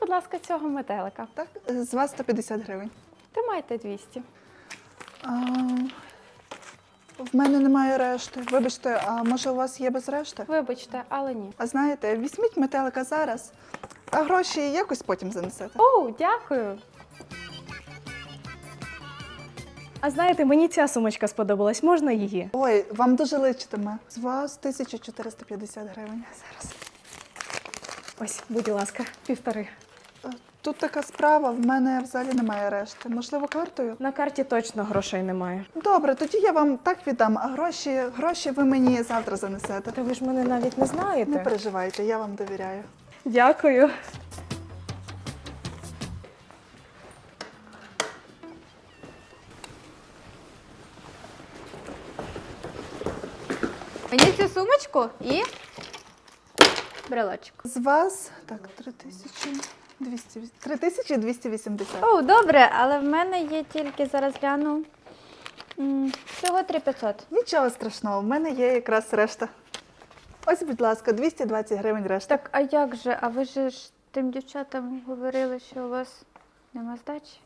будь ласка, цього метелика. Так, е, з вас 150 гривень. Тримайте 200. А, в мене немає решти. Вибачте, а може у вас є без решти? Вибачте, але ні. А знаєте, візьміть метелика зараз, а гроші якось потім занесете. Оу, дякую. А знаєте, мені ця сумочка сподобалась, можна її? Ой, вам дуже личитиме. З вас 1450 гривень. Зараз. Ось, будь ласка, півтори. Тут така справа, в мене в залі немає решти. Можливо, картою? На карті точно грошей немає. Добре, тоді я вам так віддам, а гроші, гроші ви мені завтра занесете. Та ви ж мене навіть не знаєте. Не переживайте, я вам довіряю. Дякую. Мені цю сумочку і брелочок. З вас так, 3200, 3280. О, добре, але в мене є тільки зараз гляну. м, Всього 3500. Нічого страшного, в мене є якраз решта. Ось, будь ласка, 220 гривень решта. Так, а як же? А ви же ж тим дівчатам говорили, що у вас нема здачі?